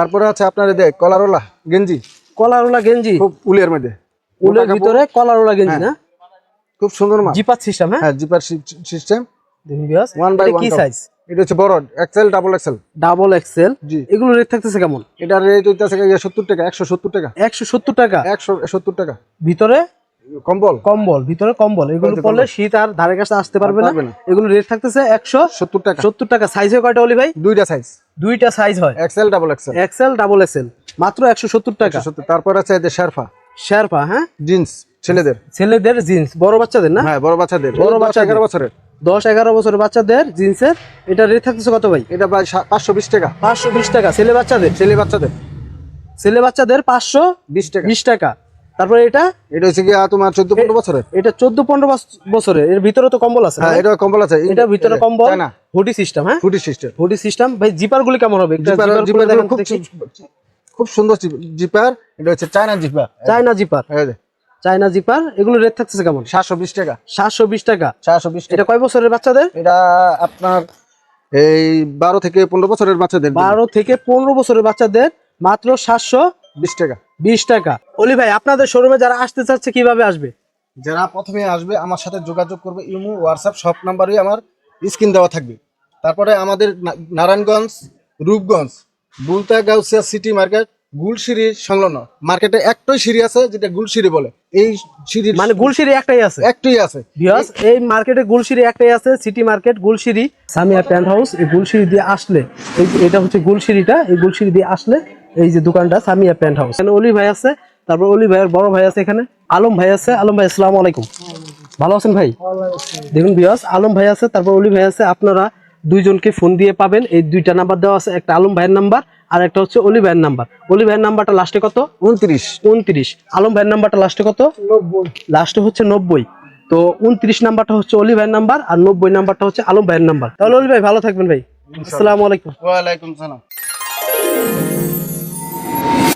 তারপরে আছে আপনার এই দেখ কলারোলা গেঞ্জি। কলারওয়ালা গেঞ্জি। খুব উলের মধ্যে। উলের ভিতরে কলারওয়ালা গেঞ্জি না? খুব সুন্দর মাল জিপার সিস্টেম হ্যাঁ? হ্যাঁ জিপার সিস্টেম দেখুন বিয়াস ওয়ান বাই কি সাইজ এটা হচ্ছে বড় XL double XL double XL জি। এগুলো রেট থাকতেছে কেমন? এটার রেট হইতেছে সত্তর টাকা একশো সত্তর টাকা। একশো সত্তর টাকা? একশো সত্তর টাকা। ভিতরে? কম্বল। কম্বল ভিতরে কম্বল। এগুলো পড়লে শীত আর ধারে কাছে আসতে পারবে না। পারবে না। এগুলো রেট থাকতেছে একশো সত্তর টাকা। সত্তর টাকা। সাইজ হয় কয়টা অলি ভাই? দুইটা সাইজ দুইটা সাইজ হয়। XL double XL XL double XL মাত্র একশো সত্তর টাকা। তারপর আছে এদের শেরফা শেরপা হ্যাঁ? জিন্স ছেলেদের। ছেলেদের জিন্স বড় বাচ্চাদের না? হ্যাঁ বড় বাচ্চাদের। বড় বাচ্চা এগারো বছরের। দশ এগারো বছরের বাচ্চাদের জিন্সের এটা রেট থাকতেছে কত ভাই? এটা প্রায় পাঁচশো বিশ টাকা। পাঁচশো বিশ টাকা। ছেলে বাচ্চাদের? ছেলে বাচ্চাদের। ছেলে বাচ্চাদের পাঁচশো বিশ টাকা। বিশ টাকা। তারপরে এটা? এটা হচ্ছে কি তোমার চোদ্দ পনেরো বছরের। এটা চোদ্দ পনেরো বছরের। এর ভিতরে তো কম্বল আছে হ্যাঁ এটা কম্বল আছে। এটা ভিতরে কম্বল না হুডি সিস্টেম হ্যাঁ? হুডি সিস্টেম হুডি সিস্টেম ভাই জিপার গুলি কেমন হবে? জিপার দেখান খুব খুব সুন্দর জিপার। এটা হচ্ছে China zipper. China zipper. China zipper. এগুলো রেট থাকতেছে কেমন? সাতশো বিশ টাকা। সাতশো বিশ টাকা। সাতশো বিশ টাকা। এটা কয় বছরের বাচ্চাদের? এটা আপনার এই বারো থেকে পনেরো বছরের বাচ্চাদের। বারো থেকে পনেরো বছরের বাচ্চাদের মাত্র সাতশো বিশ টাকা। বিশ টাকা। অলি ভাই আপনাদের শোরুমে যারা আসতে চাচ্ছে কীভাবে আসবে? যারা প্রথমে আসবে আমার সাথে যোগাযোগ করবে ইমো হোয়াটসঅ্যাপ সব নাম্বারই আমার স্ক্রিন দেওয়া থাকবে। তারপরে আমাদের নারায়ণগঞ্জ রূপগঞ্জ বুলতা গাউসিয়া সিটি মার্কেট গুলশিরি সংলগ্ন। মার্কেটে একটাই সিঁড়ি আছে যেটা গুলশিরি বলে। এই সিঁড়ি মানে গুলশিরি একটাই আছে? একটাই আছে। ভিউয়ার্স এই মার্কেটে গুলশিরি একটাই আছে city market Gulshiri Samia pant house এই গুলশিরি দিয়ে আসলে এটা হচ্ছে গুলশিরিটা এই গুলশিরি দিয়ে আসলে এই যে দোকানটা সামিয়া প্যান্ট হাউস এখানে অলি ভাই আছে তারপর অলি ভাইয়ের বড় ভাই আছে এখানে আলম ভাই আছে। আলম ভাই আসসালামু আলাইকুম। ভালো আছেন ভাই? দেখুন ভিউয়ার্স আলম ভাই আছে তারপর অলি ভাই আছে। আপনারা দুইজনকে ফোন দিয়ে পাবেন। এই দুইটা নাম্বার দেওয়া আছে একটা আলম ভাইয়ের নাম্বার আর একটা হচ্ছে অলি ভাইয়ের নাম্বার অলি ভাইয়ের নাম্বারটা লাস্টে কত? উনত্রিশ। উনত্রিশ। আলম ভাইয়ের নাম্বারটা লাস্টে কত? নব্বই। লাস্টে হচ্ছে নব্বই। তো উনত্রিশ নাম্বারটা হচ্ছে অলি ভাইয়ের নাম্বার আর নব্বই নাম্বারটা হচ্ছে আলম ভাইয়ের নাম্বার তাহলে অলি ভাই ভালো থাকবেন ভাই। আসসালামু আলাইকুম। ওয়ালাইকুম সালাম। Yeah.